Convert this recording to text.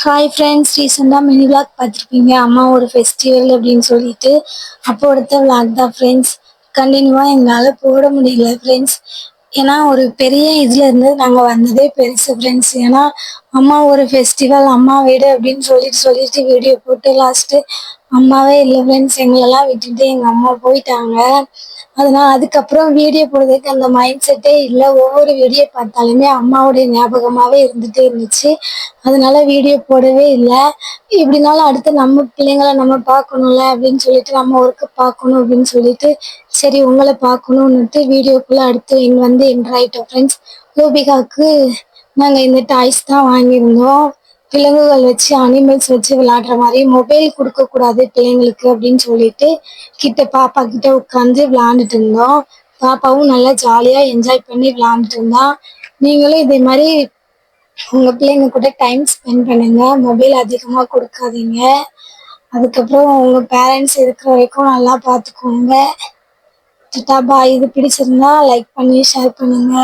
Hi friends ரீசெண்டாக mini vlog பார்த்துருப்பீங்க. அம்மா ஒரு ஃபெஸ்டிவல் அப்படின்னு சொல்லிட்டு. அப்போ எடுத்த விளாக் தான் ஃப்ரெண்ட்ஸ் கண்டினியூவாக எங்களால் போட முடியல ஃப்ரெண்ட்ஸ் ஏன்னா ஒரு பெரிய இதில் இருந்து நாங்கள் வந்ததே பெருசு ஃப்ரெண்ட்ஸ் ஏன்னா அம்மா ஒரு ஃபெஸ்டிவல் அம்மா வீடு அப்படின்னு சொல்லிட்டு சொல்லிட்டு வீடியோ போட்டு லாஸ்ட்டு அம்மாவே இல்லை ஃப்ரெண்ட்ஸ் எங்களெல்லாம் விட்டுட்டு எங்கள் அம்மா போயிட்டாங்க. அதனால் அதுக்கப்புறம் வீடியோ போடுறதுக்கு அந்த மைண்ட் செட்டே இல்லை. ஒவ்வொரு வீடியோ பார்த்தாலுமே அம்மாவுடைய ஞாபகமாகவே இருந்துகிட்டே இருந்துச்சு. அதனால வீடியோ போடவே இல்லை. எப்படினாலும் அடுத்து நம்ம பிள்ளைங்களை நம்ம பார்க்கணும்ல அப்படின்னு சொல்லிட்டு நம்ம ஒர்க்கு பார்க்கணும் அப்படின்னு சொல்லிட்டு சரி உங்களை பார்க்கணுன்னுட்டு வீடியோக்குள்ளே அடுத்து என் வந்து என்ட்ராயிட்டோம் ஃப்ரெண்ட்ஸ் ரூபிகாவுக்கு நாங்கள் இந்த டாய்ஸ் தான் வாங்கியிருந்தோம். விலங்குகள் வச்சு அனிமல்ஸ் வச்சு விளையாடுற மாதிரி மொபைல் கொடுக்கக்கூடாது பிள்ளைங்களுக்கு அப்படின்னு சொல்லிட்டு கிட்ட பாப்பா கிட்ட உட்காந்து விளையாண்டுட்டு இருந்தோம். பாப்பாவும் நல்லா ஜாலியாக என்ஜாய் பண்ணி விளையாண்டுட்டு இருந்தா. நீங்களும் இதே மாதிரி உங்கள் பிள்ளைங்க கூட டைம் ஸ்பெண்ட் பண்ணுங்க. மொபைல் அதிகமாக கொடுக்காதீங்க. அதுக்கப்புறம் உங்கள் பேரண்ட்ஸ் இருக்கிற வரைக்கும் நல்லா பார்த்துக்கோங்க பாய் இது பிடிச்சிருந்தா லைக் பண்ணி ஷேர் பண்ணுங்க.